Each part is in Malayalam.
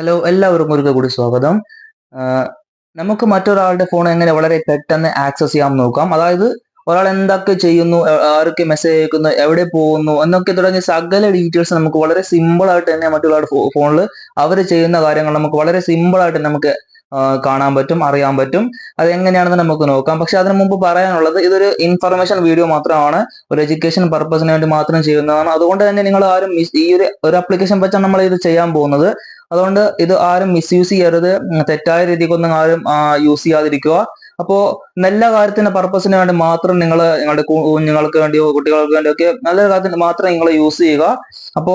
ഹലോ എല്ലാവർക്കും ഒരിക്കൽ കൂടി സ്വാഗതം. നമുക്ക് മറ്റൊരാളുടെ ഫോൺ എങ്ങനെ വളരെ പെട്ടെന്ന് ആക്സസ് ചെയ്യാൻ നോക്കാം. അതായത് ഒരാൾ എന്തൊക്കെ ചെയ്യുന്നു ആർക്ക് മെസ്സേജ് അയക്കുന്നു എവിടെ പോകുന്നു എന്നൊക്കെ തുടങ്ങിയ സകല ഡീറ്റെയിൽസ് നമുക്ക് വളരെ സിമ്പിൾ ആയിട്ട് തന്നെ മറ്റൊരാളുടെ ഫോണിൽ അവർ ചെയ്യുന്ന കാര്യങ്ങൾ നമുക്ക് വളരെ സിമ്പിൾ ആയിട്ട് നമുക്ക് കാണാൻ പറ്റും അറിയാൻ പറ്റും. അത് എങ്ങനെയാണെന്ന് നമുക്ക് നോക്കാം. പക്ഷെ അതിനു മുമ്പ് പറയാനുള്ളത് ഇതൊരു ഇൻഫർമേഷൻ വീഡിയോ മാത്രമാണ്. ഒരു എഡ്യൂക്കേഷൻ പർപ്പസിന് വേണ്ടി മാത്രം ചെയ്യുന്നതാണ്. അതുകൊണ്ട് തന്നെ നിങ്ങൾ ആരും ഈ ഒരു ഒരു ആപ്ലിക്കേഷൻ വെച്ചാണ് നമ്മൾ ഇത് ചെയ്യാൻ പോകുന്നത്. അതുകൊണ്ട് ഇത് ആരും മിസ്യൂസ് ചെയ്യരുത്. തെറ്റായ രീതിക്കൊന്നും ആരും യൂസ് ചെയ്യാതിരിക്കുക. അപ്പോ നല്ല കാര്യത്തിന്റെ പർപ്പസിന് വേണ്ടി മാത്രം നിങ്ങൾ നിങ്ങളുടെ കുഞ്ഞുങ്ങൾക്ക് വേണ്ടിയോ കുട്ടികൾക്ക് വേണ്ടിയോ ഒക്കെ നല്ല കാര്യത്തിന് മാത്രം നിങ്ങൾ യൂസ് ചെയ്യുക. അപ്പോ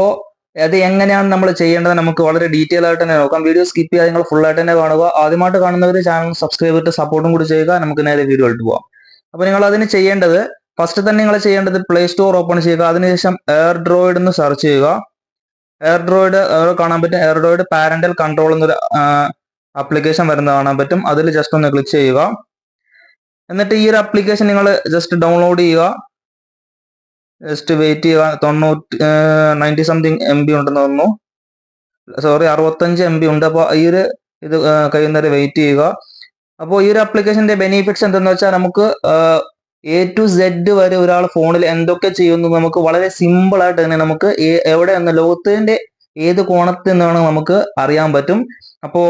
അത് എങ്ങനെയാണ് നമ്മൾ ചെയ്യേണ്ടത് നമുക്ക് വളരെ ഡീറ്റെയിൽ ആയിട്ട് തന്നെ നോക്കാം. വീഡിയോ സ്കിപ്പ് ചെയ്യാതെ നിങ്ങൾ ഫുൾ ആയിട്ട് തന്നെ കാണുക. ആദ്യമായിട്ട് കാണുന്നവർ ചാനൽ സബ്സ്ക്രൈബ് ചെയ്തിട്ട് സപ്പോർട്ടും കൂടി ചെയ്യുക. നമുക്ക് നേരെ വീഡിയോ ആയിട്ട് പോവാം. അപ്പൊ നിങ്ങൾ അതിന് ചെയ്യേണ്ടത് ഫസ്റ്റ് തന്നെ നിങ്ങൾ ചെയ്യേണ്ടത് പ്ലേ സ്റ്റോർ ഓപ്പൺ ചെയ്യുക. അതിനുശേഷം എയർ ഡ്രോയിഡ് എന്ന് സെർച്ച് ചെയ്യുക. എയർ ഡ്രോയിഡ് കാണാൻ പറ്റും എയർഡ്രോയിഡ് പാരന്റൽ കൺട്രോൾ എന്നൊരു ആപ്ലിക്കേഷൻ വരുന്നത് കാണാൻ പറ്റും. അതിൽ ജസ്റ്റ് ഒന്ന് ക്ലിക്ക് ചെയ്യുക. എന്നിട്ട് ഈ ഒരു ആപ്ലിക്കേഷൻ നിങ്ങൾ ജസ്റ്റ് ഡൗൺലോഡ് ചെയ്യുക. ജസ്റ്റ് വെയിറ്റ് ചെയ്യുക. തൊണ്ണൂറ്റി നയന്റി സംതിങ് എം ബി ഉണ്ടെന്ന് തോന്നുന്നു. സോറി അറുപത്തഞ്ച് എം ബി ഉണ്ട്. അപ്പോൾ ഈ ഒരു ഇത് കഴിയുന്നവരെ വെയിറ്റ് ചെയ്യുക. അപ്പോൾ ഈ ഒരു ആപ്ലിക്കേഷന്റെ ബെനിഫിറ്റ്സ് എന്തെന്ന് വെച്ചാൽ നമുക്ക് എ ടു സെഡ് വരെ ഒരാൾ ഫോണിൽ എന്തൊക്കെ ചെയ്യുന്നു നമുക്ക് വളരെ സിമ്പിൾ ആയിട്ട് തന്നെ നമുക്ക് എവിടെ എന്ന ലോകത്തിന്റെ ഏത് കോണത്ത് നിന്നാണ് നമുക്ക് അറിയാൻ പറ്റും. അപ്പോ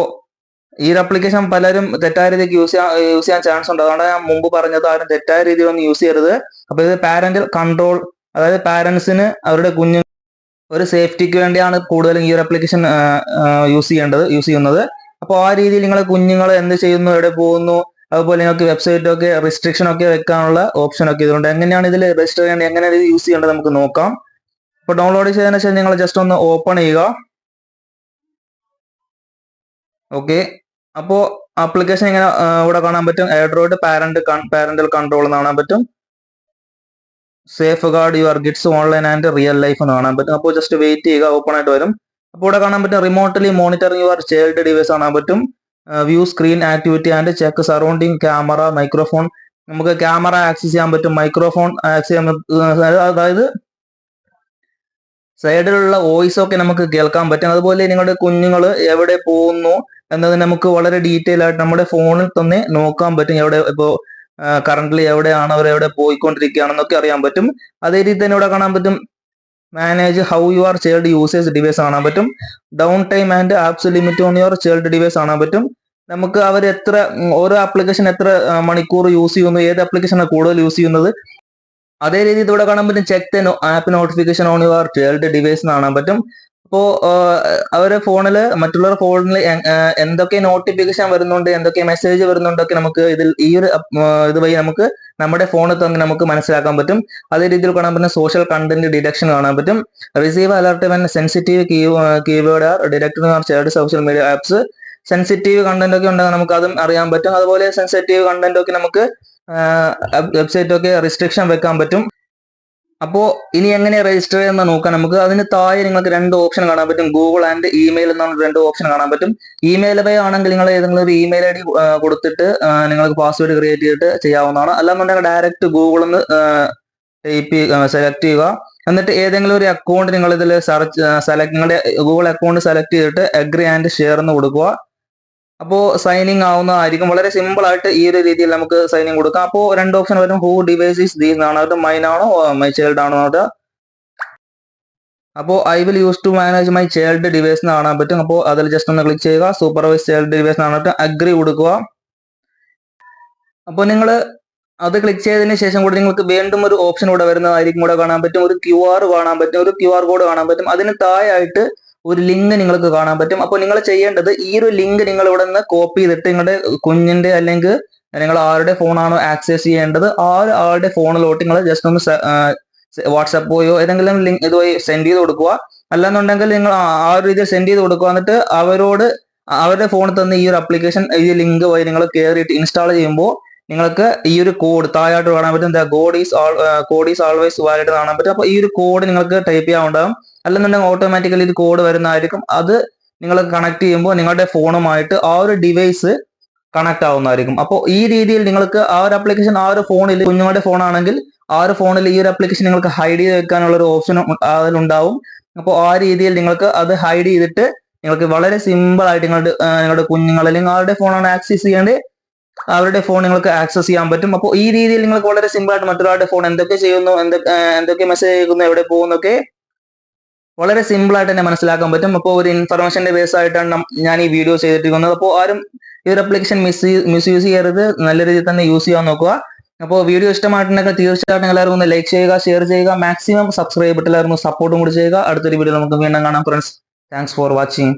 ഈ ഒരു അപ്ലിക്കേഷൻ പലരും തെറ്റായ രീതിക്ക് യൂസ് ചെയ്യാൻ യൂസ് ചെയ്യാൻ ചാൻസ് ഉണ്ട്. അതുകൊണ്ട് ഞാൻ മുമ്പ് പറഞ്ഞത്. ആരും തെറ്റായ രീതിയിലൊന്നും യൂസ് ചെയ്യരുത്. അപ്പൊ ഇത് പാരന്റൽ കൺട്രോൾ അതായത് പാരന്റ്സിന് അവരുടെ കുഞ്ഞു ഒരു സേഫ്റ്റിക്ക് വേണ്ടിയാണ് കൂടുതലും ഈ ഒരു അപ്ലിക്കേഷൻ യൂസ് ചെയ്യേണ്ടത് യൂസ് ചെയ്യുന്നത്. അപ്പോൾ ആ രീതിയിൽ നിങ്ങളെ കുഞ്ഞുങ്ങൾ എന്ത് ചെയ്യുന്നു? എവിടെ പോകുന്നു? അതുപോലെ നിങ്ങൾക്ക് വെബ്സൈറ്റ് ഒക്കെ റെസ്ട്രിക്ഷൻ ഒക്കെ വെക്കാനുള്ള ഓപ്ഷൻ ഒക്കെ ഇതുണ്ട്. എങ്ങനെയാണ് ഇതിൽ രജിസ്റ്റർ ചെയ്യേണ്ടത്? എങ്ങനെയാണ് ഇത് യൂസ് ചെയ്യേണ്ടത് നമുക്ക് നോക്കാം. അപ്പോൾ ഡൗൺലോഡ് ചെയ്തതിനു ശേഷം നിങ്ങൾ ജസ്റ്റ് ഒന്ന് ഓപ്പൺ ചെയ്യുക. ഓക്കെ അപ്പോ ആപ്ലിക്കേഷൻ ഇങ്ങനെ ഇവിടെ കാണാൻ പറ്റും. എയർഡ്രോയിഡ് പാരന്റ് പാരന്റൽ കൺട്രോൾ എന്ന് കാണാൻ പറ്റും. Safeguard your kids online and real life എന്ന് കാണാൻ പറ്റും. അപ്പോൾ ജസ്റ്റ് വെയിറ്റ് ചെയ്യുക ഓപ്പൺ ആയിട്ട് വരും. അപ്പോൾ ഇവിടെ കാണാൻ പറ്റും remotely monitoring your child device കാണാൻ പറ്റും. View screen activity and check surrounding camera microphone നമുക്ക് ക്യാമറ ആക്സസ് ചെയ്യാൻ പറ്റും. മൈക്രോഫോൺ ആക്സസ് ചെയ്യാൻ അതായത് സൈഡിലുള്ള വോയിസ് ഒക്കെ നമുക്ക് കേൾക്കാൻ പറ്റും. അതുപോലെ നിങ്ങളുടെ കുഞ്ഞുങ്ങൾ എവിടെ പോകുന്നു എന്നത് നമുക്ക് വളരെ ഡീറ്റെയിൽ ആയിട്ട് നമ്മുടെ ഫോണിൽ തന്നെ നോക്കാൻ പറ്റും. എവിടെ ഇപ്പോ കറണ്ട്ലി എവിടെയാണ് അവർ എവിടെ പോയിക്കൊണ്ടിരിക്കുകയാണെന്നൊക്കെ അറിയാൻ പറ്റും. അതേ രീതി തന്നെ ഇവിടെ കാണാൻ പറ്റും. Manage how you are child usage device കാണാൻ പറ്റും. Down time and apps limit on your child device കാണാൻ പറ്റും. നമുക്ക് അവർ എത്ര ഓരോ ആപ്ലിക്കേഷൻ എത്ര മണിക്കൂർ യൂസ് ചെയ്യുന്നു ഏത് ആപ്ലിക്കേഷനാണ് കൂടുതൽ യൂസ് ചെയ്യുന്നത്. അതേ രീതി ഇവിടെ കാണാൻ പറ്റും check app notification on your child device കാണാൻ പറ്റും. അപ്പോ അവരെ ഫോണിൽ മറ്റുള്ളവരുടെ ഫോണിൽ എന്തൊക്കെ നോട്ടിഫിക്കേഷൻ വരുന്നുണ്ട് എന്തൊക്കെ മെസ്സേജ് വരുന്നുണ്ടൊക്കെ നമുക്ക് ഇതിൽ ഈ ഒരു ഇത് വഴി നമുക്ക് നമ്മുടെ ഫോണിൽ തന്നെ നമുക്ക് മനസ്സിലാക്കാൻ പറ്റും. അതേ രീതിയിൽ കാണാൻ പറ്റുന്ന സോഷ്യൽ കണ്ടന്റ് ഡിഡക്ഷൻ കാണാൻ പറ്റും. Receive alert when sensitive keyword are detector are shared social media apps sensitive content ഒക്കെ ഉണ്ടെങ്കിൽ നമുക്ക് അതും അറിയാൻ പറ്റും. അതുപോലെ സെൻസിറ്റീവ് കണ്ടന്റ് ഒക്കെ നമുക്ക് വെബ്സൈറ്റ് ഒക്കെ റെസ്ട്രിക്ഷൻ വെക്കാൻ പറ്റും. അപ്പോ ഇനി എങ്ങനെ രജിസ്റ്റർ ചെയ്യുന്ന നോക്കാം. നമുക്ക് അതിന് താഴെ നിങ്ങൾക്ക് രണ്ട് ഓപ്ഷൻ കാണാൻ പറ്റും. ഗൂഗിൾ ആൻഡ് ഇമെയിൽ എന്നാണ് രണ്ട് ഓപ്ഷൻ കാണാൻ പറ്റും. ഇമെയിൽ പേ ആണെങ്കിൽ നിങ്ങൾ ഏതെങ്കിലും ഒരു ഇമെയിൽ ഐ ഡി കൊടുത്തിട്ട് നിങ്ങൾക്ക് പാസ്വേഡ് ക്രിയേറ്റ് ചെയ്തിട്ട് ചെയ്യാവുന്നതാണ്. അല്ലാന്നുണ്ടെങ്കിൽ ഡയറക്റ്റ് ഗൂഗിളിൽ നിന്ന് ടൈപ്പ് സെലക്ട് ചെയ്യുക. എന്നിട്ട് ഏതെങ്കിലും ഒരു അക്കൗണ്ട് നിങ്ങൾ ഇതിൽ സെർച്ച് സെലക്ട് നിങ്ങളുടെ ഗൂഗിൾ അക്കൗണ്ട് സെലക്ട് ചെയ്തിട്ട് അഗ്രി ആൻഡ് ഷെയർ എന്ന് കൊടുക്കുക. അപ്പോൾ സൈനിങ് ആവുന്നതായിരിക്കും വളരെ സിമ്പിൾ ആയിട്ട് ഈ ഒരു രീതിയിൽ നമുക്ക് സൈനിങ് കൊടുക്കാം. അപ്പോ രണ്ട് ഓപ്ഷൻ വരും. ഹൂ ഡിവൈസ് ഇസ് ദീസ് ആണ്. അത് മൈൻ ആണോ മൈ ചൈൽഡ് ആണോ അത്? അപ്പോ I will use to manage my child device എന്ന് കാണാൻ പറ്റും. അപ്പോ അതിൽ ജസ്റ്റ് ഒന്ന് ക്ലിക്ക് ചെയ്യുക. സൂപ്പർവൈസ് ചൈൽഡ് ഡിവൈസ് എന്നാണ് അഗ്രി കൊടുക്കുക. അപ്പോൾ നിങ്ങൾ അത് ക്ലിക്ക് ചെയ്തതിന് ശേഷം കൂടെ നിങ്ങൾക്ക് വീണ്ടും ഒരു ഓപ്ഷൻ കൂടെ വരുന്നതായിരിക്കും. കൂടെ കാണാൻ പറ്റും. ഒരു ക്യു ആർ കാണാൻ പറ്റും. ഒരു ക്യു ആർ കോഡ് കാണാൻ പറ്റും. അതിന് താഴെയായിട്ട് ഒരു ലിങ്ക് നിങ്ങൾക്ക് കാണാൻ പറ്റും. അപ്പോൾ നിങ്ങൾ ചെയ്യേണ്ടത് ഈ ഒരു ലിങ്ക് നിങ്ങൾ ഇവിടെ നിന്ന് കോപ്പി ചെയ്തിട്ട് നിങ്ങളുടെ കുഞ്ഞിന്റെ അല്ലെങ്കിൽ നിങ്ങൾ ആരുടെ ഫോണാണോ ആക്സസ് ചെയ്യേണ്ടത് ആ ആളുടെ ഫോണിലോട്ട് നിങ്ങൾ ജസ്റ്റ് ഒന്ന് വാട്സപ്പോയോ ഏതെങ്കിലും ലിങ്ക് ഇതുവഴി സെൻഡ് ചെയ്ത് കൊടുക്കുക. അല്ലാന്നുണ്ടെങ്കിൽ നിങ്ങൾ ആ ആ ഒരു രീതിയിൽ സെൻഡ് ചെയ്ത് കൊടുക്കുക. എന്നിട്ട് അവരോട് അവരുടെ ഫോണിൽ തന്നെ ഈ ഒരു ആപ്ലിക്കേഷൻ ഈ ലിങ്ക് വഴി നിങ്ങൾ കയറിയിട്ട് ഇൻസ്റ്റാൾ ചെയ്യുമ്പോൾ നിങ്ങൾക്ക് ഈ ഒരു കോഡ് താഴായിട്ട് കാണാൻ പറ്റും. എന്താ code is code is always valid കാണാൻ പറ്റും. അപ്പോൾ ഈ ഒരു കോഡ് നിങ്ങൾക്ക് ടൈപ്പ് ചെയ്യാവുണ്ടാകും അല്ലെന്നുണ്ടെങ്കിൽ ഓട്ടോമാറ്റിക്കലി ഇത് കോഡ് വരുന്നതായിരിക്കും. അത് നിങ്ങൾ കണക്ട് ചെയ്യുമ്പോൾ നിങ്ങളുടെ ഫോണുമായിട്ട് ആ ഒരു ഡിവൈസ് കണക്ട് ആവുന്നതായിരിക്കും. അപ്പോൾ ഈ രീതിയിൽ നിങ്ങൾക്ക് ആ ഒരു ആപ്ലിക്കേഷൻ ആ ഒരു ഫോണിൽ കുഞ്ഞുങ്ങളുടെ ഫോണാണെങ്കിൽ ആ ഒരു ഫോണിൽ ഈ ഒരു ആപ്ലിക്കേഷൻ നിങ്ങൾക്ക് ഹൈഡ് ചെയ്ത് വെക്കാനുള്ള ഒരു ഓപ്ഷൻ അതിലുണ്ടാവും അപ്പോൾ ആ രീതിയിൽ നിങ്ങൾക്ക് അത് ഹൈഡ് ചെയ്തിട്ട് നിങ്ങൾക്ക് വളരെ സിമ്പിൾ ആയിട്ട് നിങ്ങളുടെ നിങ്ങളുടെ കുഞ്ഞുങ്ങൾ അല്ലെങ്കിൽ ആരുടെ ഫോണാണ് ആക്സസ് ചെയ്യേണ്ടത്? അവരുടെ ഫോൺ നിങ്ങൾക്ക് ആക്സസ് ചെയ്യാൻ പറ്റും. അപ്പോൾ ഈ രീതിയിൽ നിങ്ങൾക്ക് വളരെ സിമ്പിൾ ആയിട്ട് മറ്റൊരാളുടെ ഫോൺ എന്തൊക്കെ ചെയ്യുന്നു എന്തൊക്കെ എന്തൊക്കെ മെസ്സേജ് അയക്കുന്നു എവിടെ പോകുന്നൊക്കെ വളരെ സിമ്പിൾ ആയിട്ട് തന്നെ മനസ്സിലാക്കാൻ പറ്റും. അപ്പോൾ ഒരു ഇൻഫർമേഷന്റെ ബേസ് ആയിട്ടാണ് ഞാൻ ഈ വീഡിയോ ചെയ്തിട്ടിരിക്കുന്നത് അപ്പോൾ ആരും ഈ ഒരു അപ്ലിക്കേഷൻ മിസ് മിസ്യൂസ് ചെയ്യരുത്. നല്ല രീതിയിൽ തന്നെ യൂസ് ചെയ്യാൻ നോക്കുക. അപ്പോൾ വീഡിയോ ഇഷ്ടമായിട്ടുണ്ടെങ്കിൽ തീർച്ചയായിട്ടും എല്ലാവരും ഒന്ന് ലൈക്ക് ചെയ്യുക ഷെയർ ചെയ്യുക. മാക്സിമം സബ്സ്ക്രൈബ് എല്ലാവരും സപ്പോർട്ടും കൂടി ചെയ്യുക. അടുത്തൊരു വീഡിയോ നമുക്ക് വീണ്ടും കാണാം. Friends thanks for watching